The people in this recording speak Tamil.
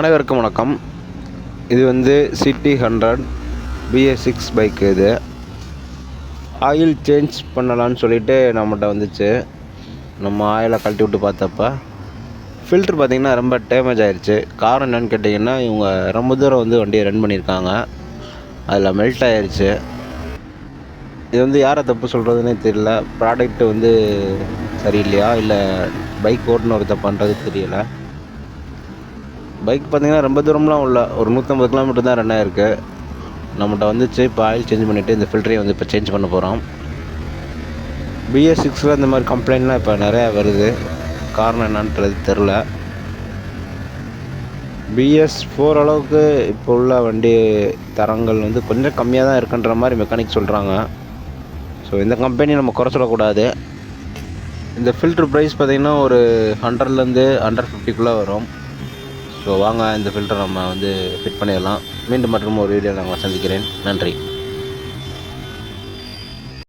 அனைவருக்கும் வணக்கம். இது வந்து city hundred BS six bike இது. ஆயில் சேஞ்ச் பண்ணலான்னு சொல்லிட்டு நம்மகிட்ட வந்துச்சு. நம்ம ஆயிலை கழட்டி விட்டு பார்த்தப்ப ஃபில்ட்ரு பார்த்திங்கன்னா ரொம்ப டேமேஜ் ஆயிடுச்சு காரணம் என்னென்னு கேட்டிங்கன்னா இவங்க ரொம்ப தூரம் வந்து வண்டியை ரன் பண்ணியிருக்காங்க. அதில் மெல்ட் ஆயிடுச்சு இது வந்து யாரை தப்பு சொல்கிறதுனே தெரியல. ப்ராடக்ட் வந்து சரியில்லையா? இல்லை பைக் ஓட்டுனவர் தப்பான்றது தெரியலை. பைக் பார்த்தீங்கன்னா ரொம்ப தூரம்லாம் உள்ள ஒரு நூற்றம்பது கிலோமீட்டர் தான் ரன் ஆயிருக்கு. நம்மகிட்ட வந்துச்சு இப்போ ஆயில் சேஞ்ச் பண்ணிவிட்டு இந்த ஃபில்டரையும் வந்து இப்போ சேஞ்ச் பண்ண போகிறோம் பிஎஸ் சிக்ஸில் இந்த மாதிரி கம்ப்ளைண்ட்லாம் இப்போ நிறையா வருது. காரணம் என்னன்றது தெரில பிஎஸ் ஃபோர் அளவுக்கு இப்போ உள்ள வண்டி தரங்கள் வந்து கொஞ்சம் கம்மியாக தான் இருக்குன்ற மாதிரி மெக்கானிக் சொல்கிறாங்க ஸோ இந்த கம்பெனி நம்ம குறை சொல்லக்கூடாது. இந்த ஃபில்ட்ரு ப்ரைஸ் பார்த்திங்கன்னா ஒரு ஹண்ட்ரட்லேருந்து ஹண்ட்ரட் ஃபிஃப்டிக்குள்ளே வரும். ஸோ வாங்க இந்த ஃபில்டர் நம்ம வந்து ஃபிட் பண்ணிடலாம். மீண்டும் மற்றும் ஒரு வீடியோ நாங்கள் சந்திக்கிறேன். நன்றி.